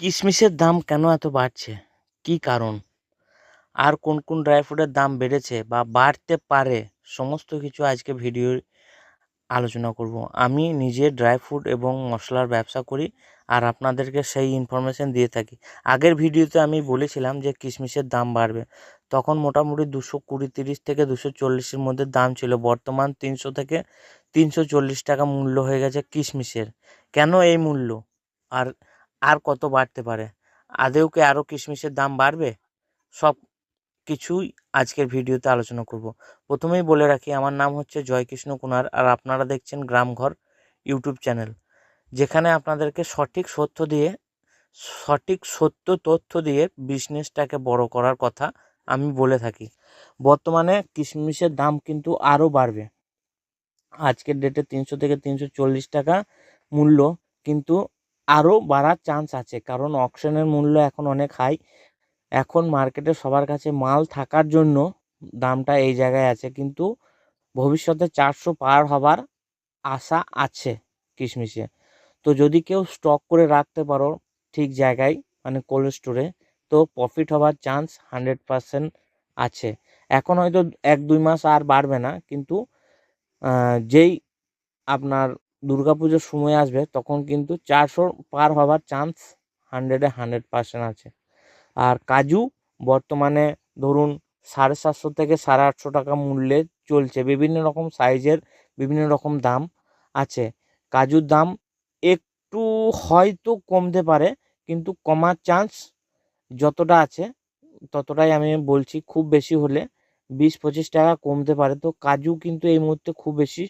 কিশমিশের দাম কেন এত বাড়ছে? কী কারণ? আর কোন কোন ড্রাই ফ্রুটের দাম বেড়েছে বা বাড়তে পারে? সমস্ত কিছু আজকে ভিডিও আলোচনা করব। আমি নিজে ড্রাই ফ্রুট এবং মশলার ব্যবসা করি আর আপনাদেরকে সেই ইনফরমেশান দিয়ে থাকি। আগের ভিডিওতে আমি বলেছিলাম যে কিশমিশের দাম বাড়বে। তখন মোটামুটি দুশো কুড়ি তিরিশ থেকে দুশো চল্লিশের মধ্যে দাম ছিল। বর্তমান তিনশো থেকে তিনশো চল্লিশ টাকা মূল্য হয়ে গেছে কিশমিশের কেন এই মূল্য? আর আর কত বাড়তে পারে? আদেও কি আরও কিশমিশের দাম বাড়বে? সব কিছুই আজকের ভিডিওতে আলোচনা করব। প্রথমেই বলে রাখি, আমার নাম হচ্ছে জয়কৃষ্ণ কুনার আর আপনারা দেখছেন গ্রামঘর ইউটিউব চ্যানেল। যেখানে আপনাদেরকে সঠিক সত্য দিয়ে, সঠিক সত্য তথ্য দিয়ে বিজনেসটাকে বড় করার কথা আমি বলে থাকি। বর্তমানে কিশমিশের দাম কিন্তু আরও বাড়বে। আজকের ডেটে তিনশো থেকে তিনশো চল্লিশ টাকা মূল্য, কিন্তু আরও বাড়ার চান্স আছে। কারণ অকশনের মূল্য এখন অনেক হাই এখন মার্কেটে সবার কাছে মাল থাকার জন্য দামটা এই জায়গায় আছে। কিন্তু ভবিষ্যতে চারশো পার হবার আশা আছে কিশমিশে। তো যদি কেউ স্টক করে রাখতে পারো ঠিক জায়গায় মানে কোল্ড স্টোরে তো প্রফিট হবার চান্স হান্ড্রেড পারসেন্ট আছে। এখন হয়তো এক দুই মাস আর বাড়বে না, কিন্তু যেই আপনার দুর্গা পুজোর সময় আসবে, তখন কিন্তু চারশো পার হবার চান্স হান্ড্রেডে হান্ড্রেড পার্সেন্ট আছে। আর কাজু বর্তমানে ধরুন সাড়ে সাতশো থেকে সাড়ে আটশো টাকা মূল্যে চলছে, বিভিন্ন রকম সাইজের বিভিন্ন রকম দাম আছে। কাজুর দাম একটু হয়তো কমতে পারে, কিন্তু কমার চান্স যতটা আছে ততটাই আমি বলছি, খুব বেশি হলে বিশ পঁচিশ টাকা কমতে পারে। তো কাজু কিন্তু এই মুহূর্তে খুব বেশি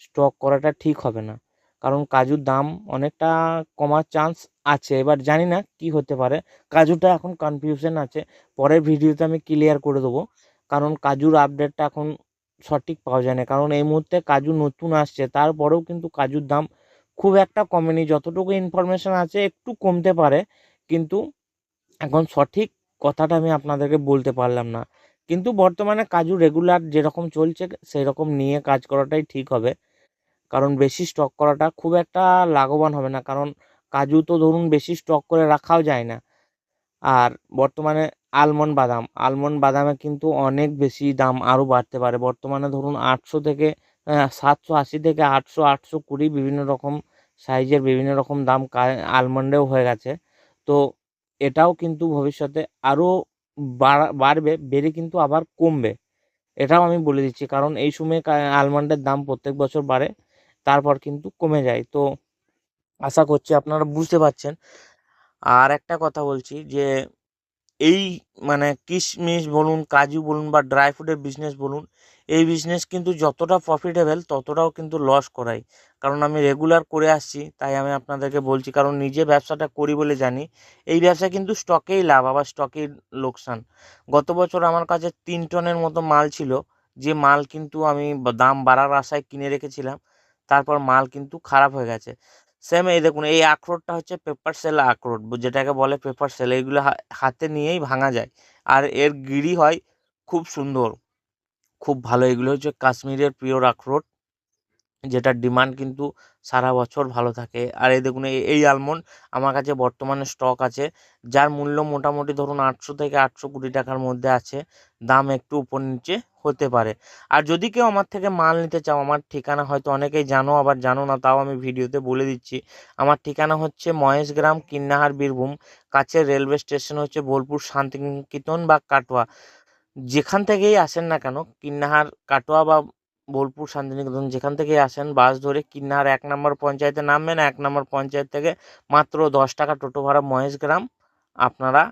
স্টক করাটা ঠিক হবে না। কারণ কাজুর দাম অনেকটা কমার চান্স আছে। এবার জানি না কি হতে পারে। কাজুটা এখন কনফিউশন আছে। পরের ভিডিওতে আমি ক্লিয়ার করে দেবো। কারণ কাজুর আপডেটটা এখন সঠিক পাওয়া যায় না। কারণ এই মুহূর্তে কাজু নতুন আসছে। তারপরেও কিন্তু কাজুর দাম খুব একটা কমেনি। যতটুকু ইনফরমেশান আছে একটু কমতে পারে। কিন্তু এখন সঠিক কথাটা আমি আপনাদেরকে বলতে পারলাম না। কিন্তু বর্তমানে কাজু রেগুলার যেরকম চলছে সেই রকম নিয়ে কাজ করাটাই ঠিক হবে। কারণ বেশি স্টক করাটা খুব একটা লাভবান হবে না। কারণ কাজু তো ধরুন বেশি স্টক করে রাখাও যায় না। আর বর্তমানে আলমন্ড বাদাম আলমন্ড বাদামে কিন্তু অনেক বেশি দাম আরও বাড়তে পারে। বর্তমানে ধরুন আটশো থেকে সাতশো আশি থেকে আটশো আটশো কুড়ি বিভিন্ন রকম সাইজের বিভিন্ন রকম দাম আলমন্ডেও হয়ে গেছে। তো এটাও কিন্তু ভবিষ্যতে আরও বাড়বে, বেড়ে কিন্তু আবার কমবে। এটাও আমি বলে দিচ্ছি। কারণ এই সময় আলমন্ডের দাম প্রত্যেক বছর বাড়ে। তারপর কিন্তু কমে যায়। তো আশা করছি আপনারা বুঝতে পারছেন। আর একটা কথা বলছি যে, এই মানে কিশমিশ বলুন, কাজু বলুন বা ড্রাই ফ্রুটের বিজনেস বলুন, এই বিজনেস কিন্তু যতটা প্রফিটেবল ততটাও কিন্তু লস করাই কারণ আমি রেগুলার করে আসছি, তাই আমি আপনাদেরকে বলছি, কারণ নিজে ব্যবসাটা করি বলে জানি, এই ব্যবসা কিন্তু স্টকেই লাভ, আবার স্টকেই লোকসান। গত বছর আমার কাছে তিন টনের মতো মাল ছিল, যে মাল কিন্তু আমি দাম বাড়ার আশায় কিনে রেখেছিলাম। তারপর মাল কিন্তু খারাপ হয়ে গেছে। সেম এই দেখুন, এই আখরোটটা হচ্ছে পেপার সেল আখরোট যেটাকে বলে পেপার সেল এইগুলো হাতে নিয়েই ভাঙা যায়। আর এর গিরি হয় খুব সুন্দর, খুব ভালো। এগুলো হচ্ছে কাশ্মীরের পিওর আখরোট, যেটার ডিমান্ড কিন্তু সারা বছর ভালো থাকে। আর এই দেখুন, এই আলমন্ড আমার কাছে বর্তমানে স্টক আছে, যার মূল্য মোটামুটি ধরুন আটশো থেকে আটশো কুড়ি টাকার মধ্যে আছে। দাম একটু উপর নিচে হতে পারে। আর যদি কেউ আমার থেকে মাল নিতে চাও, আমার ঠিকানা হয়তো অনেকেই জানো, আবার জানো না, তাও আমি ভিডিওতে বলে দিচ্ছি। আমার ঠিকানা হচ্ছে মহেশগ্রাম কিন্নাহার, বীরভূম। কাছের রেলওয়ে স্টেশন হচ্ছে বোলপুর, শান্তিনিকেতন বা কাটোয়া। যেখান থেকেই আসেন না কেন, কিন্নাহার, কাটোয়া বা বোলপুর, শান্তিনিকেতন, যেখান থেকেই আসেন, বাস ধরে কিন্নাহার এক নম্বর পঞ্চায়েতে নামবেন। এক নম্বর পঞ্চায়েত থেকে মাত্র দশ টাকা টোটো ভাড়া মহেশগ্রাম আপনারা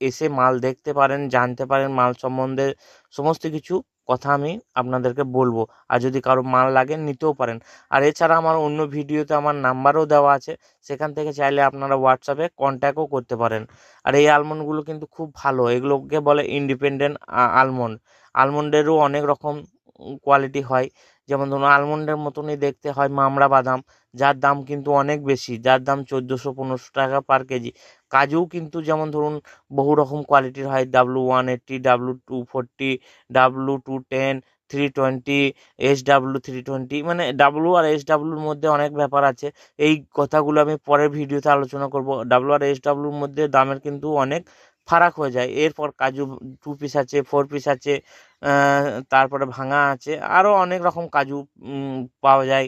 এসে মাল দেখতে পারেন, জানতে পারেন মাল সম্বন্ধে সমস্ত কিছু কথা আমি আপনাদেরকে বলব। আর যদি কারও মাল লাগে নিতেও পারেন। আর এছাড়া আমার অন্য ভিডিওতে আমার নাম্বারও দেওয়া আছে। সেখান থেকে চাইলে আপনারা হোয়াটসঅ্যাপে কন্ট্যাক্টও করতে পারেন। আর এই আলমন্ডগুলো কিন্তু খুব ভালো। এগুলোকে বলে ইন্ডিপেন্ডেন্ট আলমন্ড আলমন্ডেরও অনেক রকম কোয়ালিটি হয়। যেমন ধরুন আলমন্ডের মতনই দেখতে হয় মামড়া বাদাম, যার দাম কিন্তু অনেক বেশি, যার দাম চোদ্দোশো পনেরোশো টাকা পার কেজি। কাজুও কিন্তু যেমন ধরুন বহু রকম কোয়ালিটির হয় W one eighty W two forty W two ten three twenty S W three twenty মানে ডাব্লু আর এস ডাব্লুর মধ্যে অনেক ব্যাপার আছে। এই কথাগুলো আমি পরের ভিডিওতে আলোচনা করব। ডাব্লু আর এস ডাব্লুর মধ্যে দামের কিন্তু অনেক ফারাক হয়ে যায়। এরপর কাজু টু পিস আছে ফোর পিস আছে তারপরে ভাঙা আছে। আরও অনেক রকম কাজু পাওয়া যায়।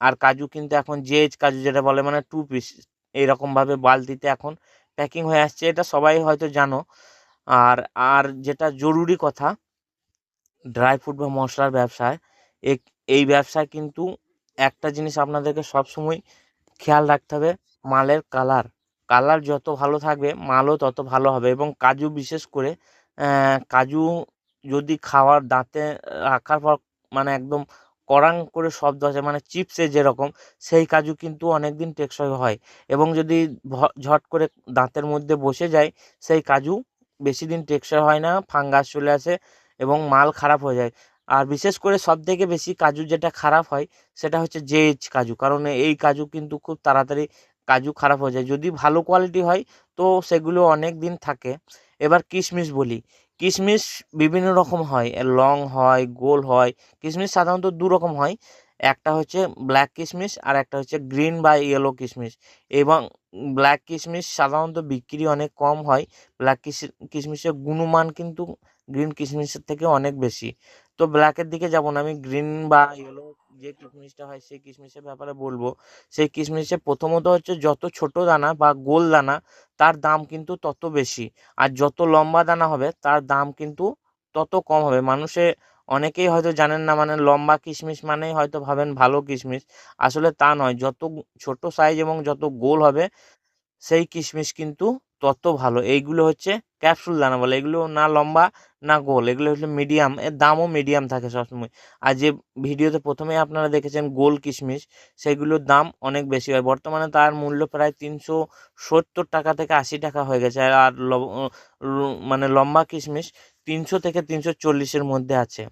আর কাজু কিন্তু এখন জেজ কাজু যেটা বলে মানে টু পিস এইরকমভাবে বালতিতে এখন প্যাকিং হয়ে আসছে। এটা সবাই হয়তো জানো। আর আর যেটা জরুরি কথা ড্রাই ফ্রুট বা মশলার ব্যবসায় এই ব্যবসায় কিন্তু একটা জিনিস আপনাদেরকে সবসময় খেয়াল রাখতে হবে, মালের কালার কালার যত ভালো থাকবে, মালও তত ভালো হবে এবং কাজু বিশেষ করে কাজু যদি খাওয়ার দাঁতে রাখার পর মানে একদম কড়াং করে শব্দ আসে মানে চিপসে যেরকম, সেই কাজু কিন্তু অনেক দিন টেকসই হয় এবং যদি ঝট করে দাঁতের মধ্যে বসে যায়, সেই কাজু বেশি দিন টেকসই হয় না, ফাঙ্গাস চলে আসে এবং মাল খারাপ হয়ে যায়। আর বিশেষ করে সব থেকে বেশি কাজু যেটা খারাপ হয়, সেটা হচ্ছে জেজ কাজু, কারণ এই কাজু কিন্তু খুব তাড়াতাড়ি কাজু খারাপ হয়ে যায়। যদি ভালো কোয়ালিটি হয়, তো সেগুলো অনেক দিন থাকে। এবার কিশমিশ বলি। কিশমিশ বিভিন্ন রকম হয়। লং হয়, গোল হয়। কিশমিশ সাধারণত দু রকম হয়। একটা হচ্ছে ব্ল্যাক কিশমিশ আর একটা হচ্ছে গ্রিন বা ইয়েলো কিশমিশ। এবং ব্ল্যাক কিশমিশ সাধারণত বিক্রি অনেক কম হয়। ব্ল্যাক কিশমিশের গুণমান কিন্তু গ্রিন কিশমিশের থেকে অনেক বেশি। তো ব্ল্যাকের দিকে যাব না। আমি গ্রিন বা ইয়েলো যে কিশমিশটা হয়, সেই কিশমিশের ব্যাপারে বলব। সেই কিশমিশে প্রথমত হচ্ছে যত ছোট দানা বা গোল দানা, তার দাম কিন্তু তত বেশি। আর যত লম্বা দানা হবে, তার দাম কিন্তু তত কম হবে। মানুষে অনেকেই হয়তো জানেন না মানে লম্বা কিশমিশ মানেই হয়তো ভাবেন ভালো কিশমিশ আসলে তা নয়, যত ছোট সাইজ এবং যত গোল হবে সেই কিশমিশ কিন্তু তত ভালো। এইগুলো হচ্ছে ক্যাপসুল দানা বলে। এগুলো না লম্বা, না গোল। এগুলো হচ্ছে মিডিয়াম এর দামও মিডিয়াম থাকে সবসময়। আর যে ভিডিওতে প্রথমেই আপনারা দেখেছেন গোল কিশমিশ, সেগুলোর দাম অনেক বেশি হয়। বর্তমানে তার মূল্য প্রায় তিনশো সত্তর টাকা থেকে আশি টাকা হয়ে গেছে। আর মানে লম্বা কিশমিশ তিনশো থেকে তিনশো চল্লিশের মধ্যে আছে।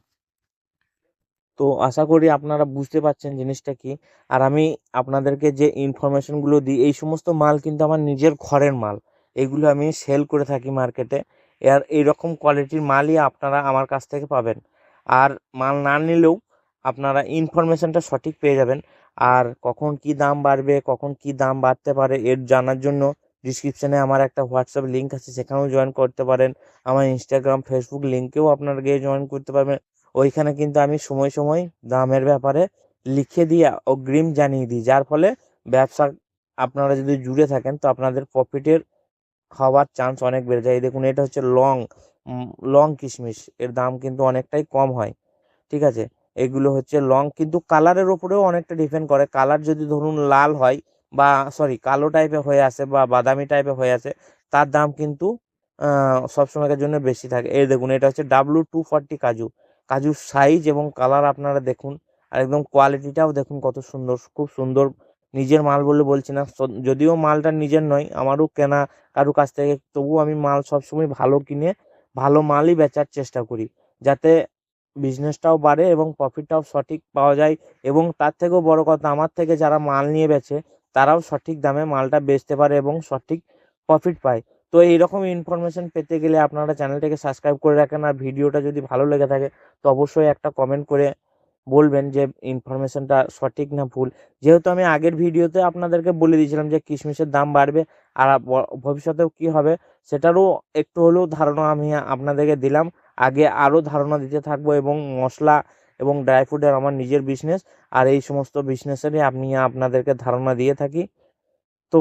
তো আশা করি আপনারা বুঝতে পারছেন জিনিসটা কি। আর আমি আপনাদেরকে যে ইনফরমেশনগুলো দিই, এই সমস্ত মাল কিন্তু আমার নিজের ঘরের মাল। এগুলো আমি সেল করে থাকি মার্কেটে আর এইরকম কোয়ালিটির মালই আপনারা আমার কাছ থেকে পাবেন। আর মাল না নিলেও আপনারা ইনফরমেশনটা সঠিক পেয়ে যাবেন। আর কখন কি দাম বাড়বে, কখন কি দাম বাড়তে পারে, এর জানার জন্য ডিসক্রিপশানে আমার একটা হোয়াটসঅ্যাপ লিঙ্ক আছে, সেখানেও জয়েন করতে পারেন। আমার ইনস্টাগ্রাম ফেসবুক লিঙ্কেও আপনারা গিয়ে জয়েন করতে পারবেন। ওইখানে কিন্তু আমি সময় সময় দামের ব্যাপারে লিখে দিয়ে অগ্রিম জানিয়ে দিই। যার ফলে ব্যবসা আপনারা যদি জুড়ে থাকেন তো আপনাদের প্রফিটের হওয়ার চান্স অনেক বেড়ে যায়। দেখুন, এটা হচ্ছে লং লং কিশমিশ। এর দাম কিন্তু অনেকটাই কম হয়। ঠিক আছে? এগুলো হচ্ছে লং, কিন্তু কালারের ওপরেও অনেকটা ডিপেন্ড করে। কালার যদি ধরুন লাল হয় বা সরি কালো টাইপের হয়ে আসে বা বাদামি টাইপের হয়ে আসে, তার দাম কিন্তু সবসময়ের জন্য বেশি থাকে। এই দেখুন, এটা হচ্ছে ডাব্লু টু ফর্টি কাজু। কাজুর সাইজ এবং কালার আপনারা দেখুন। আর একদম কোয়ালিটিটাও দেখুন কত সুন্দর, খুব সুন্দর। নিজের মাল বলে বলছি না যদিও মালটা নিজের নয়, আমারও কেনা কারও কাছ থেকে, তবুও আমি মাল সবসময় ভালো কিনে, ভালো মালই বেচার চেষ্টা করি। যাতে বিজনেসটাও বাড়ে এবং প্রফিটটাও সঠিক পাওয়া যায় এবং তার থেকেও বড় কথা, আমার থেকে যারা মাল নিয়ে বেচে, তারাও সঠিক দামে মালটা বেচতে পারে এবং সঠিক প্রফিট পায়। তো এইরকম ইনফরমেশন পেতে গেলে আপনারা চ্যানেলটাকে সাবস্ক্রাইব করে রাখেন আর ভিডিওটা যদি ভালো লেগে থাকে, তো অবশ্যই একটা কমেন্ট করে বলবেন যে ইনফরমেশনটা সঠিক না ভুল। যেহেতু আমি আগের ভিডিওতে আপনাদেরকে বলে দিয়েছিলাম যে কিশমিশের দাম বাড়বে আর ভবিষ্যতেও কি হবে, সেটারও একটু হলেও ধারণা আমি আপনাদেরকে দিলাম। আগে আরও ধারণা দিতে থাকব এবং মশলা এবং ড্রাই ফ্রুটের আমার নিজের বিজনেস আর এই সমস্ত বিজনেসেরই আমি আপনাদেরকে ধারণা দিয়ে থাকি। তো